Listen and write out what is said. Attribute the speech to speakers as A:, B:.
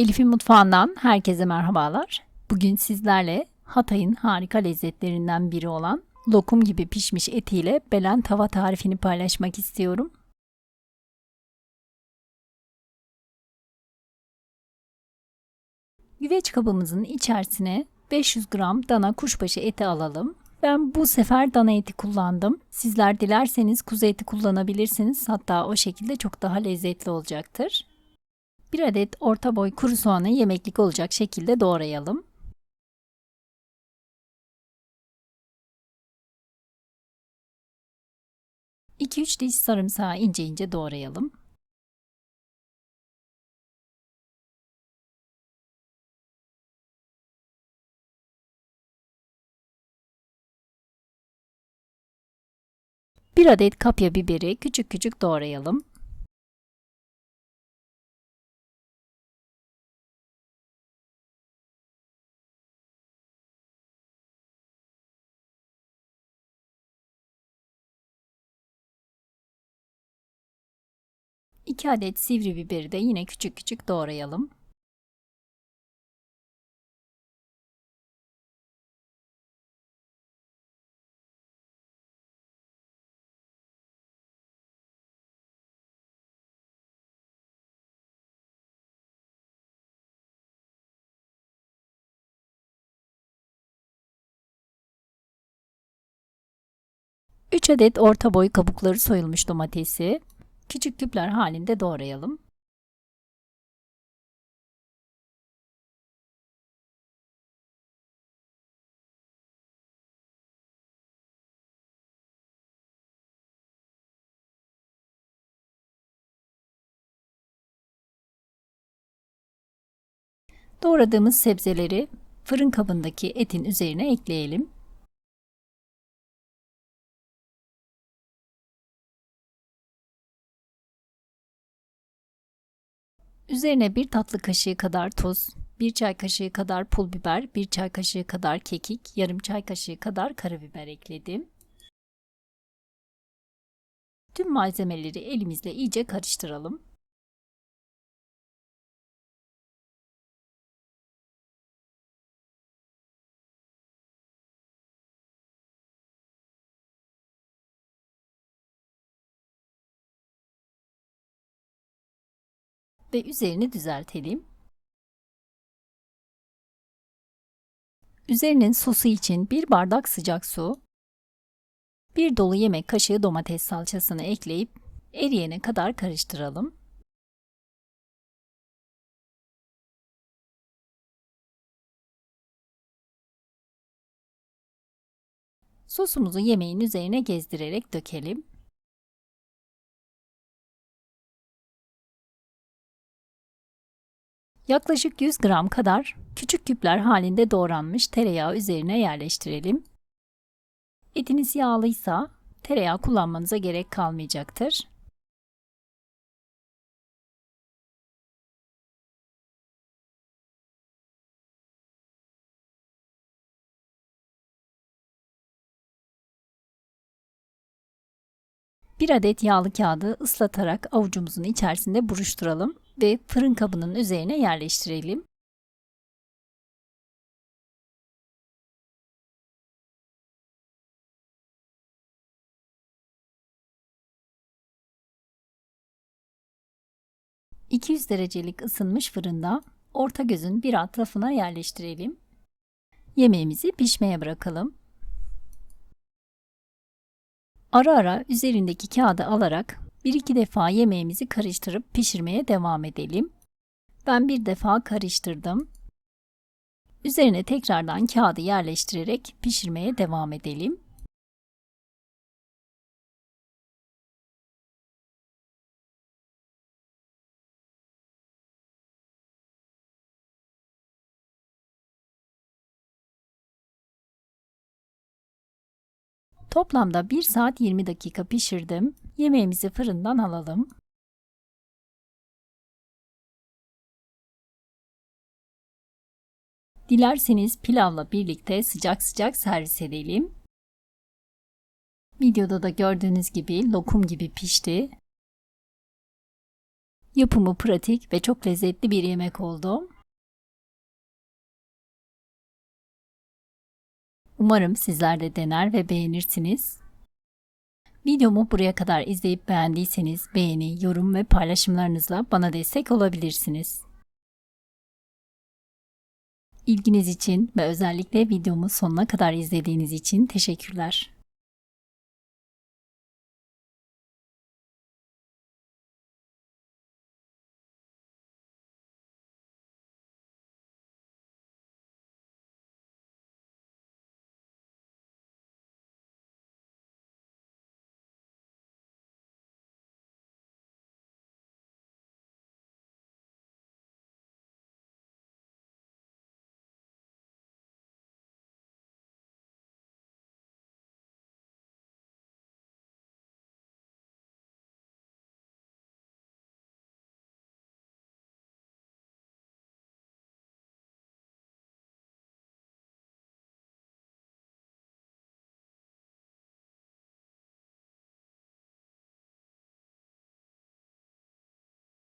A: Elif'in mutfağından herkese merhabalar. Bugün sizlerle Hatay'ın harika lezzetlerinden biri olan lokum gibi pişmiş etiyle belen tava tarifini paylaşmak istiyorum. Güveç kabımızın içerisine 500 gram dana kuşbaşı eti alalım. Ben bu sefer dana eti kullandım. Sizler dilerseniz kuzu eti kullanabilirsiniz. Hatta o şekilde çok daha lezzetli olacaktır. Bir adet orta boy kuru soğanı yemeklik olacak şekilde doğrayalım. İki üç diş sarımsağı ince ince doğrayalım. Bir adet kapya biberi küçük küçük doğrayalım. İki adet sivri biberi de yine küçük küçük doğrayalım. Üç adet orta boy kabukları soyulmuş domatesi küçük küpler halinde doğrayalım. Doğradığımız sebzeleri fırın kabındaki etin üzerine ekleyelim. Üzerine bir tatlı kaşığı kadar tuz, bir çay kaşığı kadar pul biber, bir çay kaşığı kadar kekik, yarım çay kaşığı kadar karabiber ekledim. Tüm malzemeleri elimizle iyice karıştıralım. Ve üzerini düzeltelim. Üzerinin sosu için bir bardak sıcak su, bir dolu yemek kaşığı domates salçasını ekleyip eriyene kadar karıştıralım. Sosumuzu yemeğin üzerine gezdirerek dökelim. Yaklaşık 100 gram kadar küçük küpler halinde doğranmış tereyağı üzerine yerleştirelim. Etiniz yağlıysa tereyağı kullanmanıza gerek kalmayacaktır. Bir adet yağlı kağıdı ıslatarak avucumuzun içerisinde buruşturalım ve fırın kabının üzerine yerleştirelim. ...200 derecelik ısınmış fırında orta gözün bir alt tarafına yerleştirelim. Yemeğimizi pişmeye bırakalım. Ara ara üzerindeki kağıdı alarak bir iki defa yemeğimizi karıştırıp pişirmeye devam edelim. Ben bir defa karıştırdım. Üzerine tekrardan kağıdı yerleştirerek pişirmeye devam edelim. Toplamda 1 saat 20 dakika pişirdim. Yemeğimizi fırından alalım. Dilerseniz pilavla birlikte sıcak sıcak servis edelim. Videoda da gördüğünüz gibi lokum gibi pişti. Yapımı pratik ve çok lezzetli bir yemek oldu. Umarım sizler de dener ve beğenirsiniz. Videomu buraya kadar izleyip beğendiyseniz beğeni, yorum ve paylaşımlarınızla bana destek olabilirsiniz. İlginiz için ve özellikle videomu sonuna kadar izlediğiniz için teşekkürler.